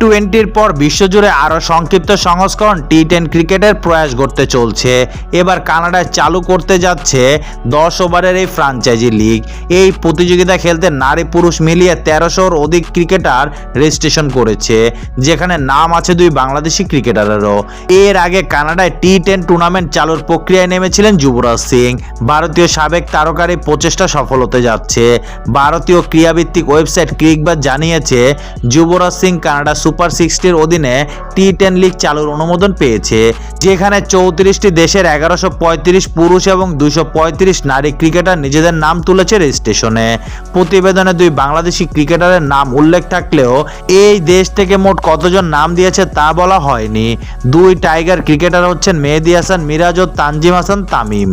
টোয়েন্টির পর বিশ্বজুড়ে আরও সংক্ষিপ্ত সংস্করণ টি টেন ক্রিকেটের প্রয়াস করতে চলছে। এবার কানাডায় চালু করতে যাচ্ছে দশ ওভারের এই ফ্রাঞ্চাইজি লিগ। এই প্রতিযোগিতা খেলতে নারী পুরুষ মিলিয়ে তেরোশোর অধিক ক্রিকেটার রেজিস্ট্রেশন করেছে, যেখানে নাম আছে দুই বাংলাদেশি ক্রিকেটারেরও। এর আগে কানাডায় টি টেন টুর্নামেন্ট চালুর প্রক্রিয়ায় নেমেছিলেন যুবরাজ সিং। ভারতীয় সাবেক তারকার এই প্রচেষ্টা সফল হতে যাচ্ছে। ভারতীয় ক্রীড়াভিত্তিক ওয়েবসাইট ক্রিকবাজ জানিয়েছে, যুবরাজ সিং কানাডা সুপার সিক্সটির অধীনে টি টেন লিগ চালুর অনুমোদন পেয়েছে, যেখানে চৌত্রিশটি দেশের এগারোশো পঁয়ত্রিশ পুরুষ এবং দুশো পঁয়ত্রিশ নারী ক্রিকেটার নিজেদের নাম তুলেছে রেজিস্ট্রেশনে। প্রতিবেদনে দুই বাংলাদেশি ক্রিকেটারের নাম উল্লেখ থাকলেও, এই দেশ থেকে মোট কতজন নাম দিয়েছে তা বলা হয়নি। দুই টাইগার ক্রিকেটার হচ্ছেন মেহেদি হাসান, মিরাজ ও তানজিম হাসান, তামিম।